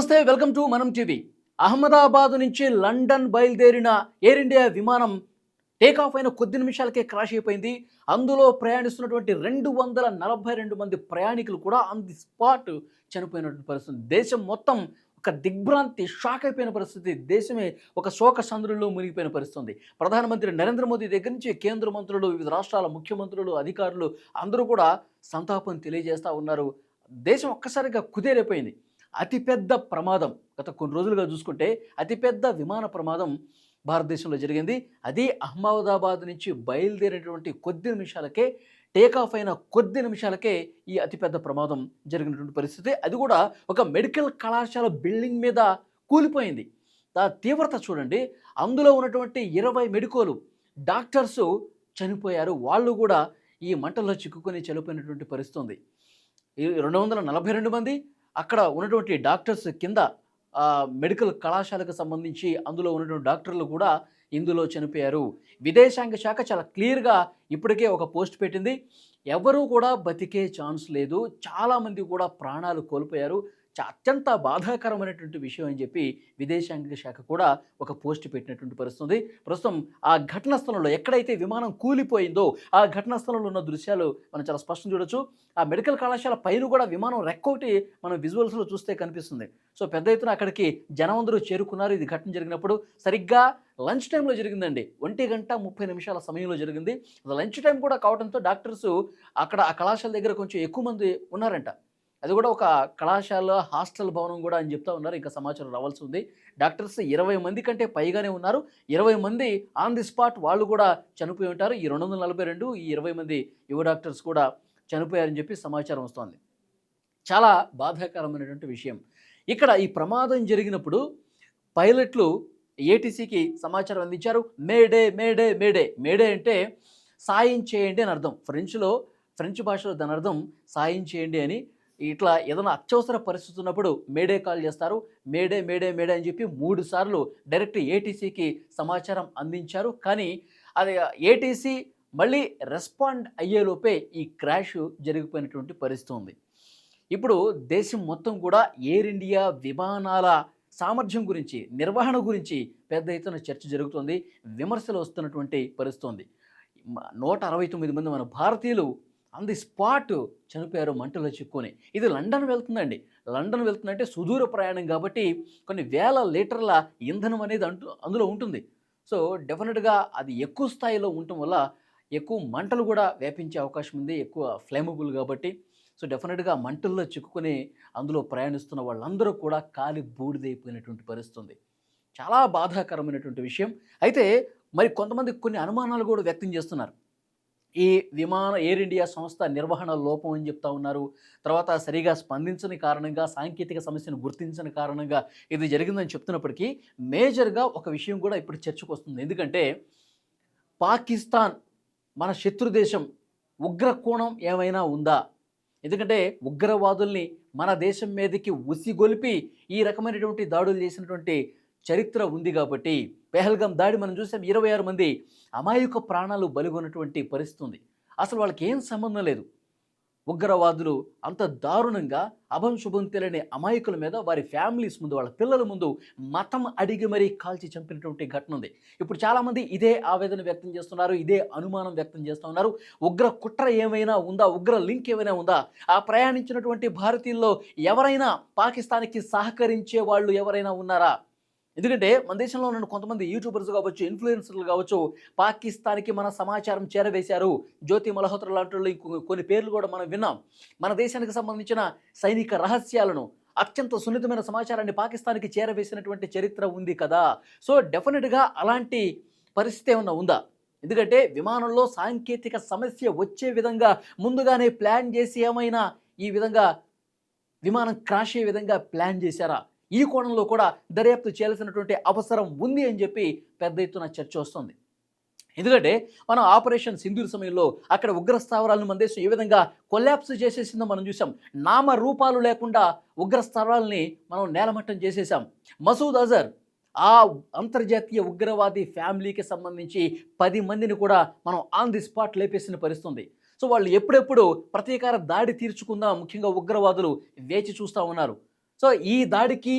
నమస్తే welcome to Manam TV. Ahmedabad నుంచి London బయలుదేరిన ఎయిర్ ఇండియా విమానం టేకాఫ్ అయిన కొద్ది నిమిషాలకే క్రాష్ అయిపోయింది. అందులో ప్రయాణిస్తున్నటువంటి రెండు వందల నలభై రెండు మంది ప్రయాణికులు కూడా ఆన్ ది స్పాట్ చనిపోయినటువంటి పరిస్థితి. దేశం మొత్తం ఒక దిగ్భ్రాంతి షాక్ అయిపోయిన పరిస్థితి. దేశమే ఒక శోక సంద్రుల్లో మునిగిపోయిన పరిస్థితి ప్రధానమంత్రి నరేంద్ర మోదీ దగ్గర నుంచి కేంద్ర మంత్రులు వివిధ రాష్ట్రాల ముఖ్యమంత్రులు అధికారులు అందరూ కూడా సంతాపం తెలియజేస్తూ ఉన్నారు. దేశం ఒక్కసారిగా కుదేరైపోయింది అతిపెద్ద ప్రమాదం. గత కొన్ని రోజులుగా చూసుకుంటే అతిపెద్ద విమాన ప్రమాదం భారతదేశంలో జరిగింది. అది అహ్మదాబాద్ నుంచి బయలుదేరినటువంటి కొద్ది నిమిషాలకే టేక్ ఆఫ్ అయిన కొద్ది నిమిషాలకే ఈ అతిపెద్ద ప్రమాదం జరిగినటువంటి పరిస్థితి. అది కూడా ఒక మెడికల్ కళాశాల బిల్డింగ్ మీద కూలిపోయింది. ఆ తీవ్రత చూడండి. అందులో ఉన్నటువంటి ఇరవై మెడికోలు డాక్టర్స్ చనిపోయారు. వాళ్ళు కూడా ఈ మంటల్లో చిక్కుకొని చనిపోయినటువంటి పరిస్థితి ఉంది. రెండు వందల నలభై రెండు మంది అక్కడ ఉన్నటువంటి డాక్టర్స్ కింద మెడికల్ కళాశాలకు సంబంధించి అందులో ఉన్నటువంటి డాక్టర్లు కూడా ఇందులో చనిపోయారు. విదేశాంగ శాఖ చాలా క్లియర్గా ఇప్పటికే ఒక పోస్ట్ పెట్టింది. ఎవరూ కూడా బతికే ఛాన్స్ లేదు. చాలామంది కూడా ప్రాణాలు కోల్పోయారు. అత్యంత బాధాకరమైనటువంటి విషయం అని చెప్పి విదేశాంగ శాఖ కూడా ఒక పోస్ట్ పెట్టినటువంటి పరిస్థితుంది. ప్రస్తుతం ఆ ఘటనా స్థలంలో ఎక్కడైతే విమానం కూలిపోయిందో ఆ ఘటనా స్థలంలో ఉన్న దృశ్యాలు మనం చాలా స్పష్టం చూడొచ్చు. ఆ మెడికల్ కళాశాల పైన కూడా విమానం రెక్కొకటి మనం విజువల్స్లో చూస్తే కనిపిస్తుంది. సో పెద్ద ఎత్తున అక్కడికి జనం అందరూ చేరుకున్నారు ఇది ఘటన జరిగినప్పుడు. సరిగ్గా లంచ్ టైంలో జరిగిందండి. ఒంటి గంట ముప్పై నిమిషాల సమయంలో జరిగింది. లంచ్ టైం కూడా కావడంతో డాక్టర్స్ అక్కడ ఆ కళాశాల దగ్గర కొంచెం ఎక్కువ మంది ఉన్నారంట. అది కూడా ఒక కళాశాల హాస్టల్ భవనం కూడా అని చెప్తా ఉన్నారు. ఇంకా సమాచారం రావాల్సి ఉంది. డాక్టర్స్ ఇరవై మంది కంటే పైగానే ఉన్నారు. ఇరవై మంది ఆన్ ది స్పాట్ వాళ్ళు కూడా చనిపోయి ఉంటారు. ఈ రెండు వందల నలభై రెండు ఈ ఇరవై మంది యువ డాక్టర్స్ కూడా చనిపోయారని చెప్పి సమాచారం వస్తోంది. చాలా బాధాకరమైనటువంటి విషయం. ఇక్కడ ఈ ప్రమాదం జరిగినప్పుడు పైలట్లు ఏటీసీకి సమాచారం అందించారు. May Day mayday mayday. మేడే అంటే సాయం చేయండి అని అర్థం. ఫ్రెంచ్లో ఫ్రెంచ్ భాషలో దాని అర్థం సాయం చేయండి అని ఇట్లా ఏదైనా అత్యవసర పరిస్థితి ఉన్నప్పుడు మేడే కాల్ చేస్తారు. మేడే మేడే మేడే అని చెప్పి మూడు సార్లు డైరెక్ట్ ఏటీసీకి సమాచారం అందించారు. కానీ అది ఏటీసీ మళ్ళీ రెస్పాండ్ అయ్యేలోపే ఈ క్రాష్ జరిగిపోయినటువంటి పరిస్థితి ఉంది. ఇప్పుడు దేశం మొత్తం కూడా ఎయిర్ ఇండియా విమానాల సామర్థ్యం గురించి నిర్వహణ గురించి పెద్ద ఎత్తున చర్చ జరుగుతుంది. విమర్శలు వస్తున్నటువంటి పరిస్థితి ఉంది. నూట అరవై తొమ్మిది మంది మన భారతీయులు ఆన్ ది స్పాట్ చనిపోయారు మంటలో చిక్కుని ఇది లండన్ వెళ్తుందండి. లండన్ వెళ్తుందంటే సుదూర ప్రయాణం కాబట్టి కొన్ని వేల లీటర్ల ఇంధనం అనేది అంటూ అందులో ఉంటుంది. సో డెఫినెట్గా అది ఎక్కువ స్థాయిలో ఉండటం వల్ల ఎక్కువ మంటలు కూడా వ్యాపించే అవకాశం ఉంది. ఎక్కువ ఫ్లేమబుల్ కాబట్టి. సో డెఫినెట్గా మంటల్లో చిక్కుకొని అందులో ప్రయాణిస్తున్న వాళ్ళందరూ కూడా కాలి బూడిదైపోయినటువంటి పరిస్థితుంది. చాలా బాధాకరమైనటువంటి విషయం. అయితే మరి కొంతమంది కొన్ని అనుమానాలు కూడా వ్యక్తం చేస్తున్నారు. ఈ విమాన ఎయిర్ ఇండియా సంస్థ నిర్వహణ లోపం అని చెప్తా ఉన్నారు. తర్వాత సరిగా స్పందించని కారణంగా సాంకేతిక సమస్యను గుర్తించని కారణంగా ఇది జరిగిందని చెప్తున్నప్పటికీ మేజర్గా ఒక విషయం కూడా ఇప్పుడు చర్చకు వస్తుంది. ఎందుకంటే పాకిస్తాన్ మన శత్రు దేశం ఉగ్రకోణం ఏమైనా ఉందా? ఎందుకంటే ఉగ్రవాదుల్ని మన దేశం మీదకి ఉసిగొలిపి ఈ రకమైనటువంటి దాడులు చేసినటువంటి చరిత్ర ఉంది కాబట్టి పెహల్గం దాడి మనం చూసాం. ఇరవై ఆరు మంది అమాయక ప్రాణాలు బలిగొన్నటువంటి పరిస్థితి ఉంది అసలు వాళ్ళకి ఏం సంబంధం లేదు. ఉగ్రవాదులు అంత దారుణంగా అభం శుభం తెలియని అమాయకుల మీద వారి ఫ్యామిలీస్ ముందు వాళ్ళ పిల్లల ముందు మతం అడిగి మరీ కాల్చి చంపినటువంటి ఘటన ఉంది. ఇప్పుడు చాలామంది ఇదే ఆవేదన వ్యక్తం చేస్తున్నారు ఇదే అనుమానం వ్యక్తం చేస్తున్నారు ఉగ్ర కుట్ర ఏమైనా ఉందా? ఉగ్ర లింక్ ఏమైనా ఉందా? ఆ ప్రయాణించినటువంటి భారతీయుల్లో ఎవరైనా పాకిస్తాన్కి సహకరించే వాళ్ళు ఎవరైనా ఉన్నారా? ఎందుకంటే మన దేశంలో ఉన్న కొంతమంది యూట్యూబర్స్ కావచ్చు ఇన్ఫ్లుయెన్సర్లు కావచ్చు పాకిస్తాన్కి మన సమాచారం చేరవేశారు. జ్యోతి మల్హోత్ర లాంటి కొన్ని పేర్లు కూడా మనం విన్నాం. మన దేశానికి సంబంధించిన సైనిక రహస్యాలను అత్యంత సున్నితమైన సమాచారాన్ని పాకిస్తాన్కి చేరవేసినటువంటి చరిత్ర ఉంది కదా. సో డెఫినెట్గా అలాంటి పరిస్థితి ఏమన్నా ఉందా? ఎందుకంటే విమానంలో సాంకేతిక సమస్య వచ్చే విధంగా ముందుగానే ప్లాన్ చేసి ఏమైనా ఈ విధంగా విమానం క్రాష్ అయ్యే విధంగా ప్లాన్ చేశారా? ఈ కోణంలో కూడా దర్యాప్తు చేయాల్సినటువంటి అవసరం ఉంది అని చెప్పి పెద్ద ఎత్తున చర్చ వస్తుంది. ఎందుకంటే మనం ఆపరేషన్ సింధూర్ సమయంలో అక్కడ ఉగ్ర స్థావరాలను మన దేశం ఏ విధంగా కొలాప్స్ చేసేసిందో మనం చూసాం నామ రూపాలు లేకుండా ఉగ్ర స్థావరాలని మనం నేలమట్టం చేసేసాం మసూద్ అజర్ ఆ అంతర్జాతీయ ఉగ్రవాది ఫ్యామిలీకి సంబంధించి పది మందిని కూడా మనం ఆన్ ది స్పాట్ లేపేసిన పరిస్థితుంది. సో వాళ్ళు ఎప్పుడెప్పుడు ప్రతీకార దాడి తీర్చుకుందాం ముఖ్యంగా ఉగ్రవాదులు వేచి చూస్తూ ఉన్నారు. సో ఈ దాడికి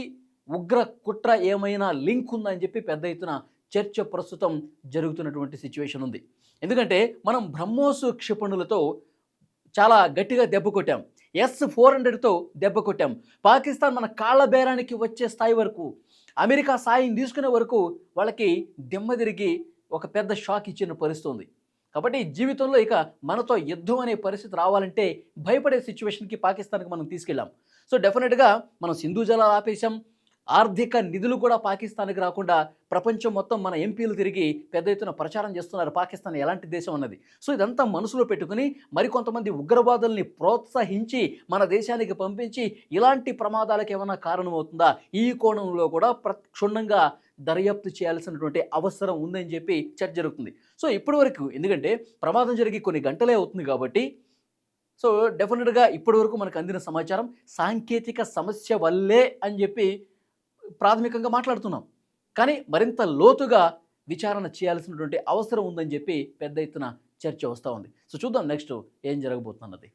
ఉగ్ర కుట్ర ఏమైనా లింక్ ఉందని చెప్పి పెద్ద ఎత్తున చర్చ ప్రస్తుతం జరుగుతున్నటువంటి సిచ్యువేషన్ ఉంది. ఎందుకంటే మనం బ్రహ్మోస్ క్షిపణులతో చాలా గట్టిగా దెబ్బ కొట్టాం. ఎస్ ఫోర్ హండ్రెడ్తో దెబ్బ కొట్టాం. పాకిస్తాన్ మన కాళ్ళ బేరానికి వచ్చే స్థాయి వరకు అమెరికా సాయం తీసుకునే వరకు వాళ్ళకి దెమ్మ తిరిగి ఒక పెద్ద షాక్ ఇచ్చిన పరిస్థితి ఉంది కాబట్టి జీవితంలో ఇక మనతో యుద్ధం అనే పరిస్థితి రావాలంటే భయపడే సిచ్యువేషన్కి పాకిస్తాన్కి మనం తీసుకెళ్ళాం. సో డెఫినెట్గా మనం సింధు జలాలు ఆపేశాం. ఆర్థిక నిధులు కూడా పాకిస్తాన్కి రాకుండా ప్రపంచం మొత్తం మన ఎంపీలు తిరిగి పెద్ద ఎత్తున ప్రచారం చేస్తున్నారు. పాకిస్తాన్ ఎలాంటి దేశం అన్నది. సో ఇదంతా మనసులో పెట్టుకుని మరికొంతమంది ఉగ్రవాదుల్ని ప్రోత్సహించి మన దేశానికి పంపించి ఇలాంటి ప్రమాదాలకు ఏమైనా కారణమవుతుందా? ఈ కోణంలో కూడా ప్రక్షుణ్ణంగా దర్యాప్తు చేయాల్సినటువంటి అవసరం ఉందని చెప్పి చర్చ జరుగుతుంది. సో ఇప్పటి వరకు ఎందుకంటే ప్రమాదం జరిగి కొన్ని గంటలే అవుతుంది కాబట్టి సో డెఫినెట్గా ఇప్పటి వరకు మనకు అందిన సమాచారం సాంకేతిక సమస్య వల్లే అని చెప్పి ప్రాథమికంగా మాట్లాడుతున్నాం. కానీ మరింత లోతుగా విచారణ చేయాల్సినటువంటి అవసరం ఉందని చెప్పి పెద్ద ఎత్తున చర్చ వస్తూ ఉంది. సో చూద్దాం నెక్స్ట్ ఏం జరగబోతున్నది.